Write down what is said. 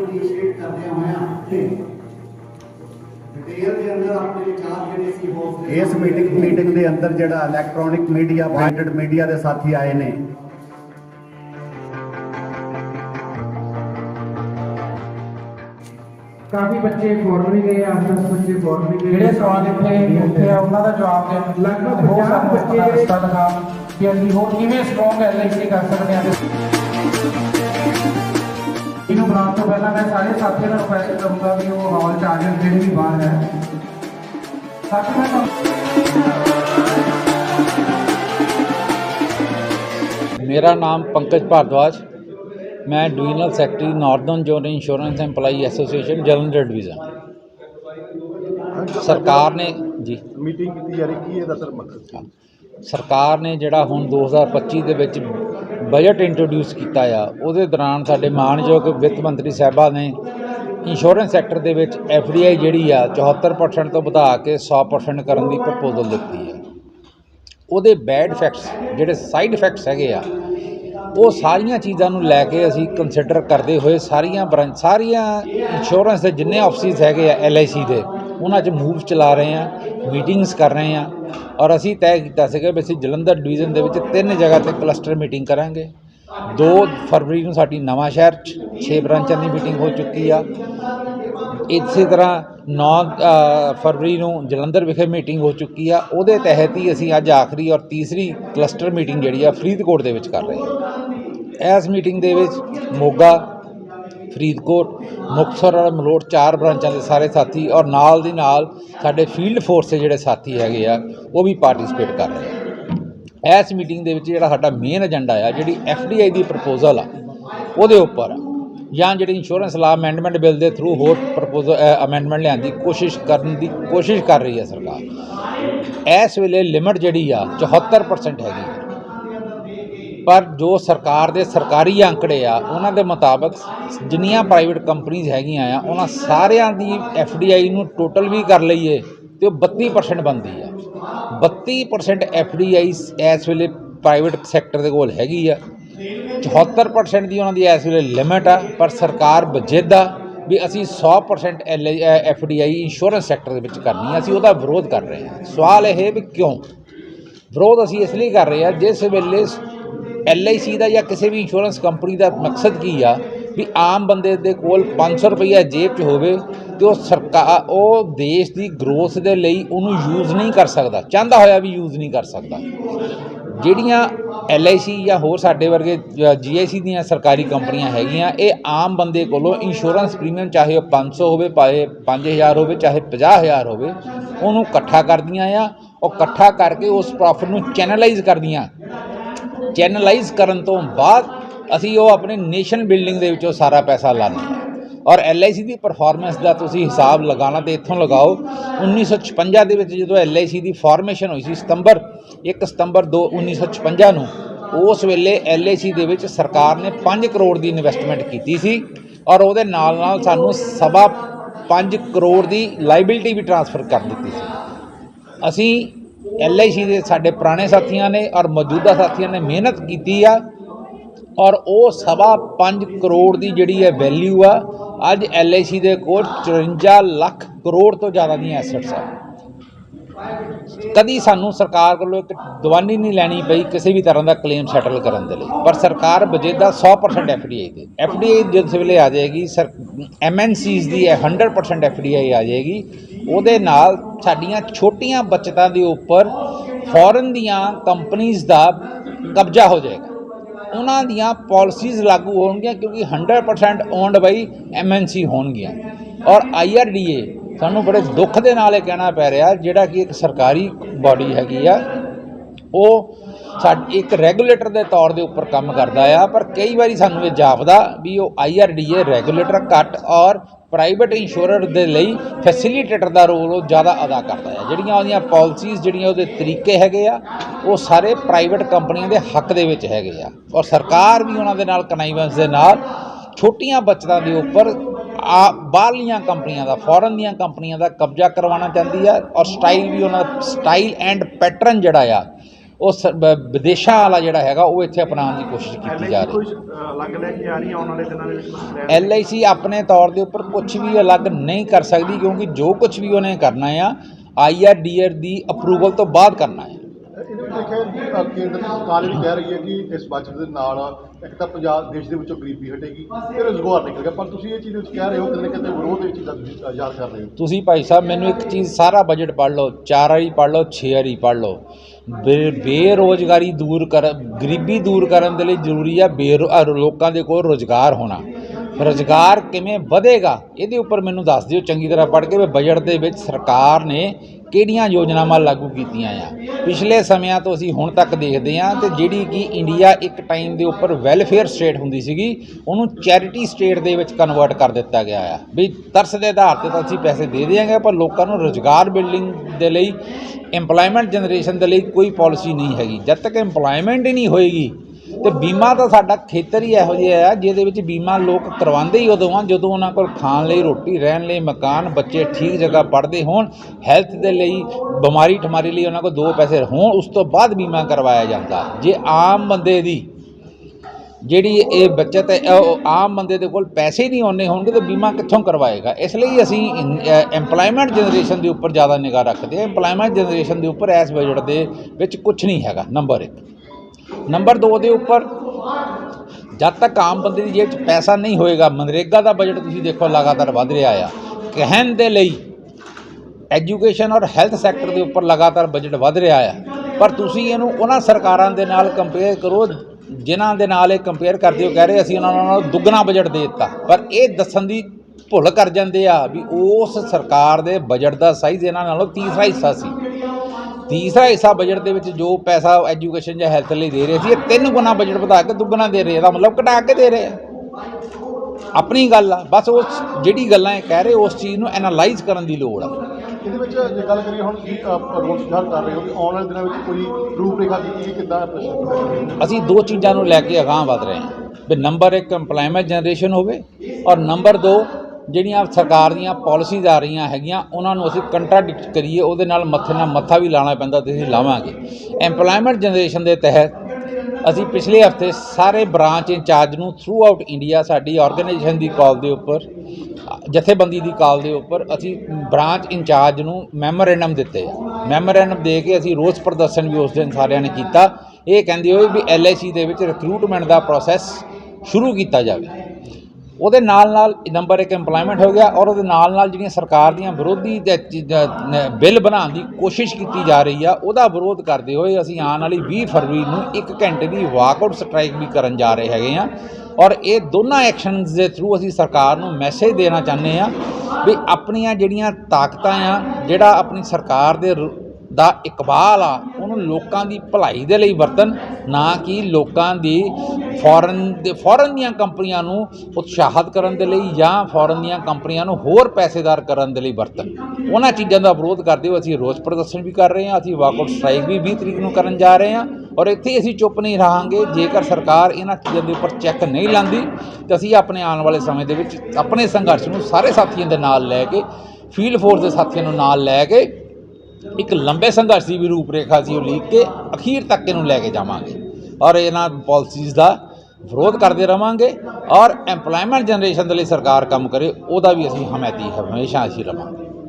Appreciate ਕਰਦੇ ਹੋਇਆ detail ਦੇ ਅੰਦਰ ਆਪਣੇ ਵਿਚਾਰ ਜਿਹੜੇ ਸੀ ਹੌਸਲੇ ਇਸ ਮੀਟਿੰਗ ਮੀਟਿੰਗ ਦੇ ਅੰਦਰ ਜਿਹੜਾ ਇਲੈਕਟ੍ਰੋਨਿਕ ਮੀਡੀਆ ਪ੍ਰਿੰਟਡ ਮੀਡੀਆ ਦੇ ਸਾਥੀ ਆਏ ਨੇ। ਕਾਫੀ ਬੱਚੇ ਫੋਰਨ ਵੀ ਗਏ 8-10 ਬੱਚੇ ਫੋਰਨ ਵੀ ਗਏ। ਜਿਹੜੇ ਸਵਾਲ ਇੱਥੇ ਉੱਥੇ ਆ ਉਹਨਾਂ ਦਾ ਜਵਾਬ ਦੇਣ ਲਗਭਗ ਹੋ 50 ਸਕਦਾ ਬੱਚੇ- ਰਸਤਾ ਦਿਖਾ ਕਿ ਅਸੀਂ ਹੋਰ ਕਿਵੇਂ ਸਟਰੋਂਗ ਐਲਆਈਸੀ ਕਰ ਸਕਦੇ ਹਾਂ ਇਹਨੂੰ ਬਣਾਉਣ ਤੋਂ ਪਹਿਲਾਂ ਮੈਂ ਸਾਰੇ ਸਾਥੀਆਂ ਨੂੰ ਰਿਕੁਐਸਟ ਕਰੂੰਗਾ ਵੀ ਉਹ ਹਾਲ ਚ ਆ ਜਾਣ ਜਿਹੜੇ ਵੀ ਬਾਹਰ ਹੈ। ਸਾਥੀ ਮੈਂ ਤੁਹਾਨੂੰ ਮੇਰਾ ਨਾਮ ਪੰਕਜ ਭਾਰਦਵਾਜ। ਮੈਂ divisional secretary northern zone insurance EMPLOYEE association Jalandhar division. ਸਰਕਾਰ ਨੇ ਜੀ। ਮੀਟਿੰਗ ਕੀਤੀ ਜਾ ਰਹੀ ਕੀ ਇਹਦਾ ਸਰ ਮਕਸਦ? ਸੀ ਸਰਕਾਰ ਨੇ ਜਿਹੜਾ ਹੁਣ 2025 ਦੇ ਵਿੱਚ ਬਜਟ ਇੰਟਰੋਡਿਊਸ ਕੀਤਾ ਆ, ਉਹਦੇ ਦੌਰਾਨ ਸਾਡੇ ਮਾਨਯੋਗ ਵਿੱਤ ਮੰਤਰੀ ਸਾਹਿਬਾ ਨੇ ਇੰਸ਼ੋਰੈਂਸ ਸੈਕਟਰ ਦੇ ਵਿੱਚ ਐਫਡੀਆਈ ਜਿਹੜੀ ਆ 74% ਤੋਂ ਵਧਾ ਕੇ 100% ਕਰਨ ਦੀ ਪ੍ਰਪੋਜ਼ਲ ਦਿੱਤੀ ਹੈ ਉਹਦੇ ਬੈਡ ਇਫੈਕਟਸ ਜਿਹੜੇ ਸਾਈਡ ਇਫੈਕਟਸ ਹੈਗੇ ਆ, ਉਹ ਸਾਰੀਆਂ ਚੀਜ਼ਾਂ ਨੂੰ ਲੈ ਕੇ ਅਸੀਂ ਕੰਸੀਡਰ ਕਰਦੇ ਹੋਏ ਸਾਰੀਆਂ ਬ੍ਰਾਂਚ, ਸਾਰੀਆਂ ਇੰਸ਼ੋਰੈਂਸ ਦੇ ਜਿੰਨੇ ਆਫਿਸਿਸ ਹੈਗੇ ਆ ਐਲਆਈਸੀ ਦੇ, ਉਹਨਾਂ 'ਚ ਮੂਵ ਚਲਾ ਰਹੇ ਆ ਮੀਟਿੰਗਸ ਕਰ ਰਹੇ ਆ ਔਰ ਅਸੀਂ ਤੈਅ ਕੀਤਾ ਸੀਗਾ ਵੀ ਅਸੀਂ ਜਲੰਧਰ ਡਿਵੀਜ਼ਨ ਦੇ ਵਿੱਚ ਤਿੰਨ ਜਗ੍ਹਾ ਤੇ ਕਲਸਟਰ ਮੀਟਿੰਗ ਕਰਾਂਗੇ। 2 ਫਰਵਰੀ ਨੂੰ ਸਾਡੀ ਨਵਾਂ ਸ਼ਹਿਰ 'ਚ 6 ਬ੍ਰਾਂਚਾਂ ਦੀ ਮੀਟਿੰਗ ਹੋ ਚੁੱਕੀ ਆ। ਇਸੇ ਤਰ੍ਹਾਂ 9 ਫਰਵਰੀ ਨੂੰ ਜਲੰਧਰ ਵਿਖੇ ਮੀਟਿੰਗ ਹੋ ਚੁੱਕੀ ਆ। ਉਹਦੇ ਤਹਿਤ ਹੀ ਅਸੀਂ ਅੱਜ ਆਖਰੀ ਔਰ ਤੀਸਰੀ ਕਲਸਟਰ ਮੀਟਿੰਗ ਜਿਹੜੀ ਆ ਫਰੀਦਕੋਟ ਦੇ ਵਿੱਚ ਕਰ ਰਹੇ ਹਾਂ ਇਸ ਮੀਟਿੰਗ ਦੇ ਵਿੱਚ ਮੋਗਾ ਫਰੀਦਕੋਟ, ਮੁਕਤਸਰ ਔਰ ਮਲੋਟ, ਚਾਰ ਬ੍ਰਾਂਚਾਂ ਦੇ ਸਾਰੇ ਸਾਥੀ ਔਰ ਨਾਲ ਦੀ ਨਾਲ ਸਾਡੇ ਫੀਲਡ ਫੋਰਸ ਦੇ ਜਿਹੜੇ ਸਾਥੀ ਹੈਗੇ ਆ, ਉਹ ਵੀ ਪਾਰਟਿਸਿਪੇਟ ਕਰ ਰਹੇ ਆ। ਇਸ ਮੀਟਿੰਗ ਦੇ ਵਿੱਚ ਜਿਹੜਾ ਸਾਡਾ ਮੇਨ ਏਜੰਡਾ ਆ, ਜਿਹੜੀ ਐਫਡੀਆਈ ਦੀ ਪ੍ਰਪੋਜ਼ਲ ਆ, ਉਹਦੇ ਉੱਪਰ ਆ ਜਾਂ ਜਿਹੜੀ ਇੰਸ਼ੋਰੈਂਸ ਲਾ ਅਮੈਂਡਮੈਂਟ ਬਿੱਲ ਦੇ ਥਰੂ ਹੋਰ ਪ੍ਰਪੋਜ਼ਲ ਅਮੈਂਡਮੈਂਟ ਲਿਆਉਣ ਦੀ ਕੋਸ਼ਿਸ਼ ਕਰਨ ਦੀ ਕੋਸ਼ਿਸ਼ ਕਰ ਰਹੀ ਹੈ ਸਰਕਾਰ। ਇਸ ਵੇਲੇ ਲਿਮਟ ਜਿਹੜੀ ਆ 74% ਹੈਗੀ ਪਰ ਜੋ ਸਰਕਾਰ ਦੇ ਸਰਕਾਰੀ ਅੰਕੜੇ ਆ, ਉਹਨਾਂ ਦੇ ਮੁਤਾਬਕ ਜਿੰਨੀਆਂ ਪ੍ਰਾਈਵੇਟ ਕੰਪਨੀਆਂ ਹੈਗੀਆਂ ਆ, ਉਹਨਾਂ ਸਾਰਿਆਂ ਦੀ ਐਫਡੀਆਈ ਨੂੰ ਟੋਟਲ ਵੀ ਕਰ ਲਈਏ ਤੇ ਉਹ 32% ਬਣਦੀ ਆ। 32% ਐਫਡੀਆਈ ਇਸ ਵੇਲੇ ਪ੍ਰਾਈਵੇਟ ਸੈਕਟਰ ਦੇ ਕੋਲ ਹੈਗੀ ਆ। 74% ਦੀ ਉਹਨਾਂ ਦੀ ਇਸ ਵੇਲੇ ਲਿਮਟ ਆ, ਪਰ ਸਰਕਾਰ ਬਜੇਦਾ ਵੀ ਅਸੀਂ 100% ਐਫਡੀਆਈ ਇੰਸ਼ੋਰੈਂਸ ਸੈਕਟਰ ਦੇ ਵਿੱਚ ਕਰਨੀ ਆ, ਅਸੀਂ ਉਹਦਾ ਵਿਰੋਧ ਕਰ ਰਹੇ ਹਾਂ ਸਵਾਲ ਇਹ ਵੀ ਕਿਉਂ? ਵਿਰੋਧ ਅਸੀਂ ਇਸ ਲਈ ਕਰ ਰਹੇ ਹਾਂ ਜਿਸ ਵੇਲੇ ਐਲਆਈਸੀ ਦਾ ਜਾਂ ਕਿਸੇ ਵੀ ਇੰਸ਼ੋਰੈਂਸ ਕੰਪਨੀ ਦਾ ਮਕਸਦ ਕੀ ਆ? ਵੀ ਆਮ ਬੰਦੇ ਦੇ ਕੋਲ 500 ਰੁਪਈਆ ਜੇਬ 'ਚ ਹੋਵੇ ਤੇ ਉਹ ਸਰਕਾਰ ਉਹ ਦੇਸ਼ ਦੀ ਗਰੋਥ ਦੇ ਲਈ ਉਹਨੂੰ ਯੂਜ਼ ਨਹੀਂ ਕਰ ਸਕਦਾ। ਚਾਹੁੰਦਾ ਹੋਇਆ ਵੀ ਯੂਜ਼ ਨਹੀਂ ਕਰ ਸਕਦਾ। ਜਿਹੜੀਆਂ ਐਲਆਈਸੀ ਜਾਂ ਹੋਰ ਸਾਡੇ ਵਰਗੇ ਜੀਆਈਸੀ ਦੀਆਂ ਸਰਕਾਰੀ ਕੰਪਨੀਆਂ ਹੈਗੀਆਂ, ਇਹ ਆਮ ਬੰਦੇ ਕੋਲੋਂ ਇੰਸ਼ੋਰੈਂਸ ਪ੍ਰੀਮੀਅਮ ਚਾਹੇ ਉਹ 500 ਹੋਵੇ ਚਾਹੇ 5000 ਹੋਵੇ, ਚਾਹੇ 50000 ਹੋਵੇ, ਉਹਨੂੰ ਇਕੱਠਾ ਕਰਦੀਆਂ ਆ। ਉਹ ਇਕੱਠਾ ਕਰਕੇ ਉਸ ਪ੍ਰੋਫਿਟ ਨੂੰ ਚੈਨਲਾਈਜ਼ ਕਰਦੀਆਂ। ਚੈਨਲਾਈਜ਼ ਕਰਨ ਤੋਂ ਬਾਅਦ ਅਸੀਂ ਉਹ ਆਪਣੇ ਨੇਸ਼ਨ ਬਿਲਡਿੰਗ ਦੇ ਵਿੱਚੋਂ ਸਾਰਾ ਪੈਸਾ ਲਾਉਂਦੇ ਹਾਂ। ਔਰ ਐਲਆਈਸੀ ਦੀ ਪਰਫਾਰਮੈਂਸ ਦਾ ਤੁਸੀਂ ਹਿਸਾਬ ਲਗਾਉਣਾ ਤੇ ਇੱਥੋਂ ਲਗਾਓ। 1956 ਦੇ ਵਿੱਚ ਜਦੋਂ ਐਲਆਈਸੀ ਦੀ ਫਾਰਮੇਸ਼ਨ ਹੋਈ ਸੀ ਸਤੰਬਰ 1 ਸਤੰਬਰ 2 1956 ਨੂੰ, ਉਸ ਵੇਲੇ ਐਲਆਈਸੀ ਦੇ ਵਿੱਚ ਸਰਕਾਰ ਨੇ 5 ਕਰੋੜ ਦੀ ਇਨਵੈਸਟਮੈਂਟ ਕੀਤੀ ਸੀ ਔਰ ਉਹਦੇ ਨਾਲ ਨਾਲ ਸਾਨੂੰ ਸਵਾ 5 ਕਰੋੜ ਦੀ ਲਾਇਬਿਲਿਟੀ ਵੀ ਟ੍ਰਾਂਸਫਰ ਕਰ ਦਿੱਤੀ ਸੀ। ਅਸੀਂ ਐਲਆਈਸੀ ਦੇ ਸਾਡੇ ਪੁਰਾਣੇ ਸਾਥੀਆਂ ਨੇ ਔਰ ਮੌਜੂਦਾ ਸਾਥੀਆਂ ਨੇ ਮਿਹਨਤ ਕੀਤੀ ਆ ਔਰ ਉਹ ਸਵਾ 5 ਕਰੋੜ ਦੀ ਜਿਹੜੀ ਹੈ ਵੈਲਿਊ ਆ, ਅੱਜ ਐਲਆਈਸੀ ਦੇ ਕੋਲ 54 ਲੱਖ ਕਰੋੜ ਤੋਂ ਜ਼ਿਆਦਾ ਦੀਆਂ ਐਸੈਟਸ ਆ। ਕਦੀ ਸਾਨੂੰ ਸਰਕਾਰ ਵੱਲੋਂ ਇੱਕ ਦਵਾਨੀ ਨਹੀਂ ਲੈਣੀ ਪਈ ਕਿਸੇ ਵੀ ਤਰ੍ਹਾਂ ਦਾ ਕਲੇਮ ਸੈਟਲ ਕਰਨ ਦੇ ਲਈ। ਪਰ ਸਰਕਾਰ ਬਜੇਦਾ 100% ਐਫਡੀਆਈ ਤੇ ਐਫਡੀਆਈ ਜਿਸ ਵੇਲੇ ਆ ਜਾਏਗੀ, ਸਰ ਐਮਐਨਸੀਜ਼ ਦੀ ਇਹ 100% ਐਫਡੀਆਈ ਆ ਜਾਏਗੀ। ਉਹਦੇ ਨਾਲ ਸਾਡੀਆਂ ਛੋਟੀਆਂ ਬਚਤਾਂ ਦੇ ਉੱਪਰ ਫੋਰਨ ਦੀਆਂ ਕੰਪਨੀਆਂ ਦਾ ਕਬਜ਼ਾ ਹੋ ਜਾਏਗਾ। ਉਹਨਾਂ ਦੀਆਂ ਪਾਲਿਸੀਜ਼ ਲਾਗੂ ਹੋਣਗੀਆਂ ਕਿਉਂਕਿ 100% ਓਨਡ ਬਾਈ ਐਮਐਨਸੀ ਹੋਣਗੀਆਂ। ਔਰ ਆਈਆਰਡੀਏ ਸਾਨੂੰ ਬੜੇ ਦੁੱਖ ਦੇ ਨਾਲ ਇਹ ਕਹਿਣਾ ਪੈ ਰਿਹਾ ਜਿਹੜਾ ਕਿ ਇੱਕ ਸਰਕਾਰੀ ਬਾਡੀ ਹੈਗੀ ਆ, ਉਹ ਸਾਡ, ਇੱਕ ਰੈਗੂਲੇਟਰ ਦੇ ਤੌਰ ਦੇ ਉੱਪਰ ਕੰਮ ਕਰਦਾ ਆ, ਪਰ ਕਈ ਵਾਰੀ ਸਾਨੂੰ ਇਹ ਜਾਪਦਾ ਵੀ ਉਹ ਆਈਆਰਡੀਏ ਰੈਗੂਲੇਟਰ ਘੱਟ ਔਰ ਪ੍ਰਾਈਵੇਟ ਇੰਸ਼ੋਰਰ ਦੇ ਲਈ ਫੈਸਿਲੀਟੇਟਰ ਦਾ ਰੋਲ ਉਹ ਜ਼ਿਆਦਾ ਅਦਾ ਕਰਦਾ ਹੈ ਜਿਹੜੀਆਂ ਉਹਦੀਆਂ ਪਾਲਿਸੀਜ਼, ਜਿਹੜੀਆਂ ਉਹਦੇ ਤਰੀਕੇ ਹੈਗੇ ਆ, ਉਹ ਸਾਰੇ ਪ੍ਰਾਈਵੇਟ ਕੰਪਨੀਆਂ ਦੇ ਹੱਕ ਦੇ ਵਿੱਚ ਹੈਗੇ ਆ। ਔਰ ਸਰਕਾਰ ਵੀ ਉਹਨਾਂ ਦੇ ਨਾਲ ਕਨਾਈਵੈਂਸ ਦੇ ਨਾਲ ਛੋਟੀਆਂ ਬਚਤਾਂ ਦੇ ਉੱਪਰ ਆ ਬਾਹਰਲੀਆਂ ਕੰਪਨੀਆਂ ਦਾ ਫੋਰਨ ਦੀਆਂ ਕੰਪਨੀਆਂ ਦਾ ਕਬਜ਼ਾ ਕਰਵਾਉਣਾ ਚਾਹੁੰਦੀ ਆ ਔਰ ਸਟਾਈਲ ਵੀ ਉਹਨਾਂ ਦਾ ਸਟਾਈਲ ਐਂਡ ਪੈਟਰਨ ਜਿਹੜਾ ਆ ਉਹ ਵਿਦੇਸ਼ਾਂ ਵਾਲਾ ਜਿਹੜਾ ਹੈਗਾ ਉਹ ਇੱਥੇ ਅਪਣਾਉਣ ਦੀ ਕੋਸ਼ਿਸ਼ ਕੀਤੀ ਜਾ ਰਹੀ ਕੋਈ ਅ, ਅਲੱਗ ਲੈ ਕੇ ਆ ਰਹੀ ਹੈ ਆਉਣ ਵਾਲੇ ਦਿਨਾਂ ਦੇ ਵਿੱਚ ਕੁਛ plan? ਐਲ ਆਈ ਸੀ ਆਪਣੇ ਤੌਰ ਦੇ ਉੱਪਰ ਕੁਝ ਵੀ ਅਲੱਗ ਨਹੀਂ ਕਰ ਸਕਦੀ ਕਿਉਂਕਿ ਜੋ ਕੁਝ ਵੀ ਉਹਨੇ ਕਰਨਾ ਆ ਆਈ ਆਰ ਡੀ ਆਰ ਦੀ ਅਪਰੂਵਲ ਤੋਂ ਬਾਅਦ ਕਰਨਾ ਹੈ ਇਹਦੇ ਵਿੱਚ ਦੇਖਿਆ ਕਿ ਕੇਂਦਰ ਸਰਕਾਰ ਵੀ ਕਹਿ ਰਹੀ ਹੈ ਕਿ ਇਸ ਬਜਟ ਦੇ ਨਾਲ ਇੱਕ ਤਾਂ ਪੰਜਾਬ ਦੇਸ਼ ਦੇ ਵਿੱਚੋਂ ਗਰੀਬੀ ਹਟੇਗੀ ਤੇ ਰੁਜ਼ਗਾਰ ਨਿਕਲੇਗਾ ਪਰ ਤੁਸੀਂ ਇਹ ਚੀਜ਼ ਵਿੱਚ ਕਹਿ ਰਹੇ ਹੋ ਕਿਤੇ ਕਿਤੇ ਵਿਰੋਧ ਵਿੱਚ ਚੀਜ਼ਾਂ ਯਾਦ ਕਰ ਰਹੇ ਹੋ। ਤੁਸੀਂ ਭਾਈ ਸਾਹਿਬ, ਮੈਨੂੰ ਇੱਕ ਚੀਜ਼, ਸਾਰਾ ਬਜਟ ਪੜ੍ਹ ਲਓ, ਚਾਰ ਵਾਰੀ ਪੜ੍ਹ ਲਓ, ਛੇ ਵਾਰੀ ਪੜ੍ਹ ਲਓ। ਬੇ- ਬੇਰੁਜ਼ਗਾਰੀ ਦੂਰ ਕਰ ਗਰੀਬੀ ਦੂਰ ਕਰਨ ਦੇ ਲਈ ਜ਼ਰੂਰੀ ਆ ਬੇਰੋ ਲੋਕਾਂ ਦੇ ਕੋਲ ਰੁਜ਼ਗਾਰ ਹੋਣਾ। ਰੁਜ਼ਗਾਰ ਕਿਵੇਂ ਵਧੇਗਾ, ਇਹਦੇ ਉੱਪਰ ਮੈਨੂੰ ਦੱਸ ਦਿਓ। ਚੰਗੀ ਤਰ੍ਹਾਂ ਪੜ੍ਹ ਕੇ, ਵੀ ਬਜਟ ਦੇ ਵਿੱਚ ਸਰਕਾਰ ਨੇ ਕਿਹੜੀਆਂ ਯੋਜਨਾਵਾਂ ਲਾਗੂ ਕੀਤੀਆਂ ਆ? ਪਿਛਲੇ ਸਮਿਆਂ ਤੋਂ ਅਸੀਂ ਹੁਣ ਤੱਕ ਦੇਖਦੇ ਆ ਤੇ ਜਿਹੜੀ ਕਿ ਇੰਡੀਆ ਇੱਕ ਟਾਈਮ ਦੇ ਉੱਪਰ ਵੈਲਫੇਅਰ ਸਟੇਟ ਹੁੰਦੀ ਸੀਗੀ, ਉਹਨੂੰ ਚੈਰਿਟੀ ਸਟੇਟ ਦੇ ਵਿੱਚ ਕਨਵਰਟ ਕਰ ਦਿੱਤਾ ਗਿਆ ਆ। ਵੀ ਤਰਸ ਦੇ ਆਧਾਰ ਤੇ ਤਾਂ ਅਸੀਂ ਪੈਸੇ ਦੇ ਦਿਆਂਗੇ, ਪਰ ਲੋਕਾਂ ਨੂੰ ਰੁਜ਼ਗਾਰ ਬਿਲਡਿੰਗ ਦੇ ਲਈ, EMPLOYMENT ਜਨਰੇਸ਼ਨ ਦੇ ਲਈ ਕੋਈ ਪਾਲਿਸੀ ਨਹੀਂ ਹੈਗੀ। ਜਦ ਤੱਕ EMPLOYMENT ਹੀ ਨਹੀਂ ਹੋਏਗੀ ਤੇ ਬੀਮਾ ਤਾਂ ਸਾਡਾ ਖੇਤਰ ਹੀ ਇਹੋ ਜਿਹਾ ਹੈ, ਜਿਹਦੇ ਵਿੱਚ ਬੀਮਾ ਲੋਕ ਕਰਵਾਉਂਦੇ ਹੀ ਉਦੋਂ ਆ, ਜਦੋਂ ਉਹਨਾਂ ਕੋਲ ਖਾਣ ਲਈ, ਰੋਟੀ, ਰਹਿਣ ਲਈ, ਮਕਾਨ, ਬੱਚੇ ਠੀਕ ਜਗ੍ਹਾ ਪੜ੍ਹਦੇ ਹੋਣ ਹੈਲਥ ਦੇ ਲਈ, ਬਿਮਾਰੀ ਠਮਾਰੀ ਲਈ ਉਹਨਾਂ ਕੋਲ ਦੋ ਪੈਸੇ ਹੋਣ, ਉਸ ਤੋਂ ਬਾਅਦ ਬੀਮਾ ਕਰਵਾਇਆ ਜਾਂਦਾ। ਜੇ ਆਮ ਬੰਦੇ ਦੀ ਜਿਹੜੀ ਇਹ ਬੱਚਤ ਹੈ ਆਮ ਬੰਦੇ ਦੇ ਕੋਲ ਪੈਸੇ ਨਹੀਂ ਆਉਣੇ ਹੋਣਗੇ, ਤਾਂ ਬੀਮਾ ਕਿੱਥੋਂ ਕਰਵਾਏਗਾ? ਇਸ ਲਈ ਅਸੀਂ EMPLOYMENT ਜਨਰੇਸ਼ਨ ਦੇ ਉੱਪਰ ਜ਼ਿਆਦਾ ਨਿਗਾਹ ਰੱਖਦੇ ਹਾਂ। EMPLOYMENT ਜਨਰੇਸ਼ਨ ਦੇ ਉੱਪਰ ਇਸ ਬਜਟ ਦੇ ਵਿੱਚ ਕੁਝ ਨਹੀਂ ਹੈਗਾ ਨੰਬਰ 1 ਨੰਬਰ 2 ਦੇ ਉੱਪਰ, ਜਦ ਤੱਕ ਆਮ ਬੰਦੇ ਦੀ ਜੇਬ 'ਚ ਪੈਸਾ ਨਹੀਂ ਹੋਏਗਾ, ਮਨਰੇਗਾ ਦਾ ਬਜਟ ਤੁਸੀਂ ਦੇਖੋ ਲਗਾਤਾਰ ਵਧ ਰਿਹਾ ਆ। ਕਹਿਣ ਦੇ ਲਈ ਐਜੂਕੇਸ਼ਨ ਔਰ ਹੈਲਥ ਸੈਕਟਰ ਦੇ ਉੱਪਰ ਲਗਾਤਾਰ ਬਜਟ ਵਧ ਰਿਹਾ ਆ। ਪਰ ਤੁਸੀਂ ਇਹਨੂੰ ਉਹਨਾਂ ਸਰਕਾਰਾਂ ਦੇ ਨਾਲ ਕੰਪੇਅਰ ਕਰੋ, ਜਿਨ੍ਹਾਂ ਦੇ ਨਾਲ ਇਹ ਕੰਪੇਅਰ ਕਰਦੇ ਹੋ, ਕਹਿ ਰਹੇ ਅਸੀਂ ਉਹਨਾਂ ਨਾਲ ਦੁੱਗਣਾ ਬਜਟ ਦੇ ਦਿੱਤਾ। ਪਰ ਇਹ ਦੱਸਣ ਦੀ ਭੁੱਲ ਕਰ ਜਾਂਦੇ ਆ ਵੀ ਉਸ ਸਰਕਾਰ ਦੇ ਬਜਟ ਦਾ ਸਾਈਜ਼ ਇਹਨਾਂ ਨਾਲੋਂ ਤੀਸਰਾ ਹਿੱਸਾ ਸੀ। ਤੀਸਰਾ ਹਿੱਸਾ ਬਜਟ ਦੇ ਵਿੱਚ ਜੋ ਪੈਸਾ ਐਜੂਕੇਸ਼ਨ ਜਾਂ ਹੈਲਥ ਲਈ ਦੇ ਰਹੇ ਸੀ ਇਹ ਤਿੰਨ ਗੁਣਾ ਬਜਟ ਵਧਾ ਕੇ ਦੁੱਗਣਾ ਦੇ ਰਹੇ ਇਹਦਾ ਮਤਲਬ ਘਟਾ ਕੇ ਦੇ ਰਹੇ ਆ। ਆਪਣੀ ਗੱਲ ਆ ਬਸ ਉਸ ਜਿਹੜੀ ਗੱਲਾਂ ਇਹ ਕਹਿ ਰਹੇ ਉਸ ਚੀਜ਼ ਨੂੰ ਐਨਾਲਾਈਜ਼ ਕਰਨ ਦੀ ਲੋੜ ਆ। ਇਹਦੇ ਵਿੱਚ ਜੇ ਗੱਲ ਕਰੀਏ ਹੁਣ ਕੀ ਅ, ਰੋਜ਼ ਸੁਧਾਰ ਕਰ ਰਹੇ ਹੋ ਕਿ ਆਉਣ ਵਾਲੇ ਦਿਨਾਂ ਵਿੱਚ ਕੋਈ ਰੂਪਰੇਖਾ ਦਿੱਤੀ ਕਿੱਦਾਂ ਪ੍ਰਸ਼ਨ ਅਸੀਂ ਦੋ ਚੀਜ਼ਾਂ ਨੂੰ ਲੈ ਕੇ ਅਗਾਂਹ ਵਧ ਰਹੇ ਹਾਂ ਵੀ ਨੰਬਰ 1 EMPLOYMENT ਜਨਰੇਸ਼ਨ ਹੋਵੇ ਔਰ ਨੰਬਰ 2 ਜਿਹੜੀਆਂ ਸਰਕਾਰ ਦੀਆਂ ਪਾਲਿਸੀਜ਼ ਆ ਰਹੀਆਂ ਹੈਗੀਆਂ, ਉਹਨਾਂ ਨੂੰ ਅਸੀਂ ਕੰਟਰਾਡਿਕਟ ਕਰੀਏ, ਉਹਦੇ ਨਾਲ ਮੱਥੇ ਨਾਲ ਮੱਥਾ ਵੀ ਲਾਣਾ ਪੈਂਦਾ ਤੇ ਅਸੀਂ ਲਾਵਾਂਗੇ। EMPLOYMENT ਜਨਰੇਸ਼ਨ ਦੇ ਤਹਿਤ ਅਸੀਂ ਪਿਛਲੇ ਹਫ਼ਤੇ ਸਾਰੇ ਬ੍ਰਾਂਚ ਇੰਚਾਰਜ ਨੂੰ ਥਰੂ ਆਊਟ ਇੰਡੀਆ ਸਾਡੀ ਆਰਗੇਨਾਈਜੇਸ਼ਨ ਦੀ ਕਾਲ ਦੇ ਉੱਪਰ, ਜਥੇਬੰਦੀ ਦੀ ਕਾਲ ਦੇ ਉੱਪਰ ਅਸੀਂ ਬ੍ਰਾਂਚ ਇੰਚਾਰਜ ਨੂੰ ਮੈਮੋਰੈਂਡਮ ਦਿੱਤੇ ਮੈਮੋਰੈਂਡਮ ਦੇ ਕੇ ਅਸੀਂ ਰੋਸ ਪ੍ਰਦਰਸ਼ਨ ਵੀ ਉਸ ਦਿਨ ਸਾਰਿਆਂ ਨੇ ਕੀਤਾ। ਇਹ ਕਹਿੰਦੇ ਹੋਏ ਵੀ ਐਲਆਈਸੀ ਦੇ ਵਿੱਚ ਰਿਕਰੂਟਮੈਂਟ ਦਾ ਪ੍ਰੋਸੈਸ ਸ਼ੁਰੂ ਕੀਤਾ ਜਾਵੇ। ਉਹਦੇ ਨਾਲ ਨਾਲ ਨੰਬਰ 1 EMPLOYMENT ਹੋ ਗਿਆ ਔਰ ਉਹਦੇ ਨਾਲ ਨਾਲ ਜਿਹੜੀਆਂ ਸਰਕਾਰ ਦੀਆਂ ਵਿਰੋਧੀ ਬਿੱਲ ਬਣਾਉਣ ਦੀ ਕੋਸ਼ਿਸ਼ ਕੀਤੀ ਜਾ ਰਹੀ ਆ, ਉਹਦਾ ਵਿਰੋਧ ਕਰਦੇ ਹੋਏ ਅਸੀਂ ਆਉਣ ਵਾਲੀ 20 ਫਰਵਰੀ ਨੂੰ 1 ਘੰਟੇ ਦੀ ਵਾਕਆਊਟ ਸਟ੍ਰਾਈਕ ਵੀ ਕਰਨ ਜਾ ਰਹੇ ਹੈਗੇ ਆ ਔਰ ਇਹ ਦੋਨਾਂ ਐਕਸ਼ਨਸ ਦੇ ਥਰੂ ਅਸੀਂ ਸਰਕਾਰ ਨੂੰ ਮੈਸੇਜ ਦੇਣਾ ਚਾਹੁੰਦੇ ਆ ਵੀ ਆਪਣੀਆਂ ਜਿਹੜੀਆਂ ਤਾਕਤਾਂ ਆ, ਜਿਹੜਾ ਆਪਣੀ ਸਰਕਾਰ ਦੇ ਰ- ਦਾ ਇਕਬਾਲ ਆ ਉਹਨੂੰ ਲੋਕਾਂ ਦੀ ਭਲਾਈ ਦੇ ਲਈ ਵਰਤਣ, ਨਾ ਕਿ ਲੋਕਾਂ ਦੀ ਫੋਰਨ ਦੇ ਫੋਰਨ ਦੀਆਂ ਕੰਪਨੀਆਂ ਨੂੰ ਉਤਸ਼ਾਹਿਤ ਕਰਨ ਦੇ ਲਈ ਜਾਂ ਫੋਰਨ ਦੀਆਂ ਕੰਪਨੀਆਂ ਨੂੰ ਹੋਰ ਪੈਸੇਦਾਰ ਕਰਨ ਦੇ ਲਈ ਵਰਤਣ। ਉਹਨਾਂ ਚੀਜ਼ਾਂ ਦਾ ਵਿਰੋਧ ਕਰਦੇ ਹੋ ਅਸੀਂ ਰੋਸ ਪ੍ਰਦਰਸ਼ਨ ਵੀ ਕਰ ਰਹੇ ਹਾਂ, ਅਸੀਂ ਵਾਕਆਊਟ ਸਟ੍ਰਾਈਕ ਵੀ 20 ਤਰੀਕ ਨੂੰ ਕਰਨ ਜਾ ਰਹੇ ਹਾਂ ਔਰ ਇੱਥੇ ਅਸੀਂ ਚੁੱਪ ਨਹੀਂ ਰਹਾਂਗੇ, ਜੇਕਰ ਸਰਕਾਰ ਇਹਨਾਂ ਚੀਜ਼ਾਂ ਦੇ ਉੱਪਰ ਚੈੱਕ ਨਹੀਂ ਲਾਂਦੀ, ਤਾਂ ਅਸੀਂ ਆਪਣੇ ਆਉਣ ਵਾਲੇ ਸਮੇਂ ਦੇ ਵਿੱਚ ਆਪਣੇ ਸੰਘਰਸ਼ ਨੂੰ ਸਾਰੇ ਸਾਥੀਆਂ ਦੇ ਨਾਲ ਲੈ ਕੇ ਫੀਲਡ ਫੋਰਸ ਦੇ ਸਾਥੀਆਂ ਨੂੰ ਨਾਲ ਲੈ ਕੇ ਇੱਕ ਲੰਬੇ ਸੰਘਰਸ਼ ਦੀ ਵੀ ਰੂਪਰੇਖਾ ਸੀ ਉਹ ਲੀਕ ਕੇ ਅਖੀਰ ਤੱਕ ਇਹਨੂੰ ਲੈ ਕੇ ਜਾਵਾਂਗੇ। ਔਰ ਇਹਨਾਂ ਪਾਲਿਸੀਜ਼ ਦਾ ਵਿਰੋਧ ਕਰਦੇ ਰਵਾਂਗੇ ਔਰ EMPLOYMENT ਜਨਰੇਸ਼ਨ ਦੇ ਲਈ ਸਰਕਾਰ ਕੰਮ ਕਰੇ, ਉਹਦਾ ਵੀ ਅਸੀਂ ਹਮਾਇਤੀ ਹਮੇਸ਼ਾ ਅਸੀਂ ਰਵਾਂਗੇ।